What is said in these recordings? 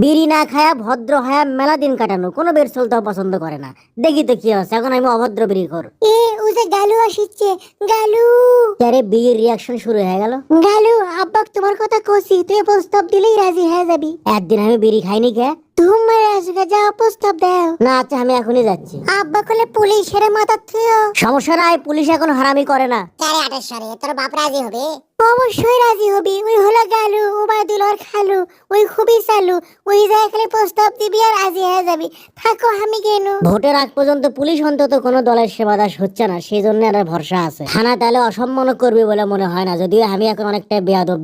বিড়ি না খায়া, ভদ্র হায়া মেলা দিন কাটানো। কোনো বের চলতেও পছন্দ করে না। দেখি তো কি হচ্ছে এখন আমি অভদ্র বিড়ি কর এ যে গালু আসিচ্ছে। গালু। আরে বিয়ের রিয়াকশন শুরু হয়ে গেল। গালু আব্বাক তোমার কথা কছি তুই প্রস্তাব দিলেই রাজি হয়ে যাবি। একদিন আমি বিড়ি খাইনি কে? তোমার আসবে যা প্রস্তাব দাও। না আচ্ছা আমি এখনই যাচ্ছি। আব্বা কলে পুলিশের মাথা থুও। সমস্যা নাই পুলিশ এখন হারামি করে না। আটেশ্বরে তোর বাপ রাজি হবে? অবশ্যই রাজি হবি। ওই হলো গালু ওবায়দুল ওর খালু ওই খুবই চালু। ওই যায় খালি প্রস্তাব দিবি আর রাজি হয়ে যাবি। থাকো আমি কেন ভোটের আগ পর্যন্ত পুলিশ অন্তত কোনো দলের সেবা দাস হচ্ছে না। সেই জন্য ভরসা আছে। থানা তাহলে অসম্মান করবে বলে মনে হয় না যদিও আমি এখন অনেকটা বেয়াদব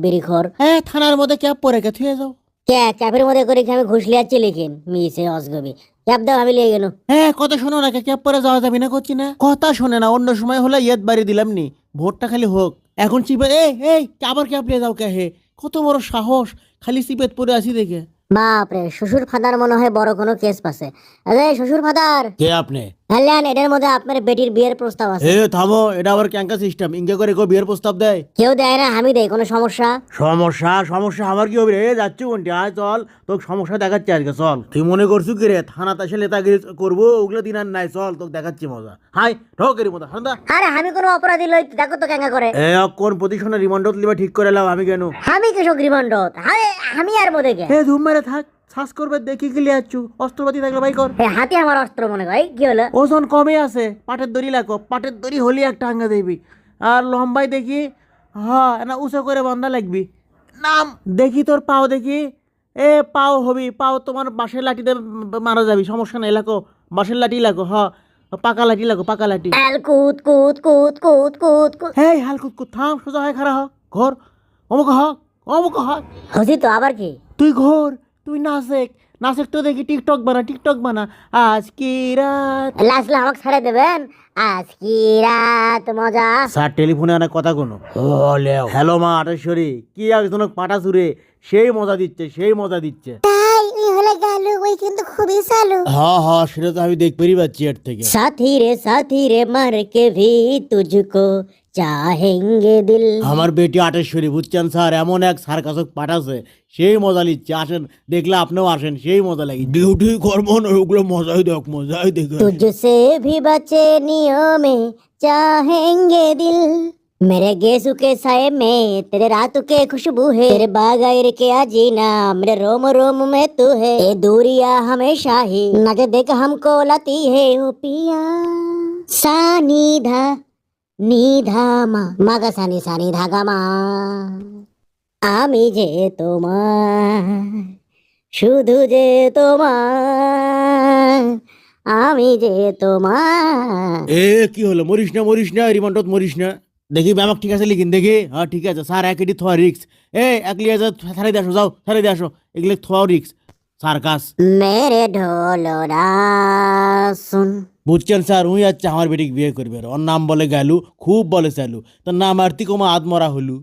হ্যাঁ থানার মধ্যে ক্যাব পরে কে? থুয়ে যাও। কে? ক্যাপের মধ্যে করে আমি ঘুষ লিয়াচ্ছি লিখেন মিছে অসগবি ক্যাপ দাও আমি লিয়ে গেল। হ্যাঁ কথা শোনো না ক্যাব পরে যাওয়া যাবে না করছি না? কথা শোনে না অন্য সময় হলে ইয়েত বাড়ি দিলাম নি। ভোটটা খালি হোক। এখন চিপে এই এই আবার ক্যাব নিয়ে যাও কে হে? কত বড় সাহস খালি চিপেত পরে আসি দেখে। বাপরে শ্বশুর ফাদার মনে হয় বড় কোনো কেস পাছে। আরে শ্বশুর ফাদার! কে আপনি? হ্যাঁ এটার মধ্যে আপনার বেটির বিয়ের প্রস্তাব আছে। এ থামো এটা আবার ক্যাঙ্কা সিস্টেম ইঙ্গে করে কেউ বিয়ের প্রস্তাব দেয়? কেউ দেয় না আমি দেই কোনো সমস্যা? সমস্যা সমস্যা আমার কি হবে রে? এ কোনটি? আয় চল তোকে সমস্যা দেখাচ্ছি আজকে চল। তুই মনে করছু কি রে? থানাতে এসে লেতাগিরি করব ওগুলো দিন আর নাই চল তোকে দেখাচ্ছি মজা। হাই ঠকেরি আরে আমি কোনো অপরাধী লই দেখো তো কেঙ্গা করে। এ কোন প্রতিষ্ঠানে রিমান্ডত লিবা ঠিক করে লাও আমি কেন? আমি কৃষক রিমান্ডত আমি আর মধ্যে কে এ ধুম মেরে থাক। শ্বাস করবে দেখি গেলে আচ্ছু অস্ত্রপাতি থাকলে ভাই কর। হাতে আমার অস্ত্র মনে হয় কি হলো? ওজন কমে আছে পাটের দড়ি লাগো পাটের দড়ি হলি একটা আঙ্গা দেবি। আর লম্বাই দেখি হ্যাঁ না উঁচু করে বান্ধা লাগবি নাম দেখি তোর পাও দেখি। এ পাও হবি পাও তোমার বাঁশের লাঠিতে মারা যাবি সমস্যা নাই লাগো বাঁশের লাঠি লাগো হ পাকা লাঠি লাগো পাকা লাঠি। এল কুত কুত কুত কুত কুত হেই হাল কুত থাম সোজা হয় খারা হ ঘর। অমুক হ অমুক হ। হসি তো আবার কি? তুই ঘর তুই নাচেক নাচেক তো দেখি টিকটক বানা টিকটক বানা। আজ কি রাত লাস্ট আমাকে ছেড়ে দেবেন? আজ কি রাত মজা। স্যার টেলিফোনে অনেক কথা কোনো। হ্যালো মা আটেশ্বরী কি একজনক পাটা চুরে? সেই মজা দিচ্ছে সেই মজা দিচ্ছে। তাই ই হলো চালু ওই কিন্তু খুবই চালু হ্যাঁ হ্যাঁ সেটা তো আমি পাচ্ছি এর থেকে। সাথী রে সাথী রে মার কে ভি চাহেঙ্গে দিল। আমার বেটি আটেশ্বরী বুঝছেন স্যার? এমন এক সার্কাসক পাঠাছে সেই মজা লিচ্ছে আসেন দেখলে আপনিও আসেন সেই মজা লাগে। ডিউটি কর্ম ওগুলো মজাই দেখ মজাই দেখ তুঝসে ভি বাঁচে নিয়মে চাহেঙ্গে দিল। मेरे गेसू के साए में तेरे रातों के खुशबू है तेरे बागायर के आजीना मेरे रोम रोम में तू है ये दूरिया हमेशा ही नजर देख हमको लाती है ओ पिया सानी धा নিধা মা মাগা সানি সানি ধাগা মা আমি যে তোমার শুধু যে তোমার আমি যে তোমার এ কি হলো মরিস না মরিস না রিমান্ডত মরিস না দেখি ব্যামক ঠিক আছে লিখিন দেখি। হ্যাঁ ঠিক আছে। স্যার একটি থোয়া রিক্স। এ একলি আছে সারাই দিয়ে আসো যাও সারাই দিয়ে আসো। এগুলি থোয়া রিক্স। সার্কাস। মেরে ঢোলরা শুন বুঝছেন স্যার উই আচ্ছা আমার বেটিকে বিয়ে করবে। ওর নাম বলে গেলু খুব বলে চালু তার নাম আরতি কমা আদমরা হলু।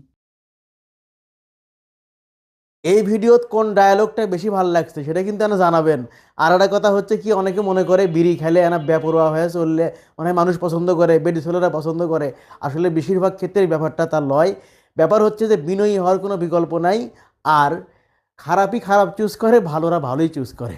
এই ভিডিওত কোন ডায়ালগটা বেশি ভালো লাগছে সেটা কিন্তু এনা জানাবেন। আর একটা কথা হচ্ছে কি, অনেকে মনে করে বিড়ি খেলে এনা ব্যাপরোয়া হয়ে চললে অনেক মানুষ পছন্দ করে বেটি ছেলেরা পছন্দ করে। আসলে বেশিরভাগ ক্ষেত্রেই ব্যাপারটা তার লয়। ব্যাপার হচ্ছে যে বিনয়ী হওয়ার কোনো বিকল্প নাই, আর খারাপই খারাপ চুজ করে, ভালোরা ভালোই চুজ করে।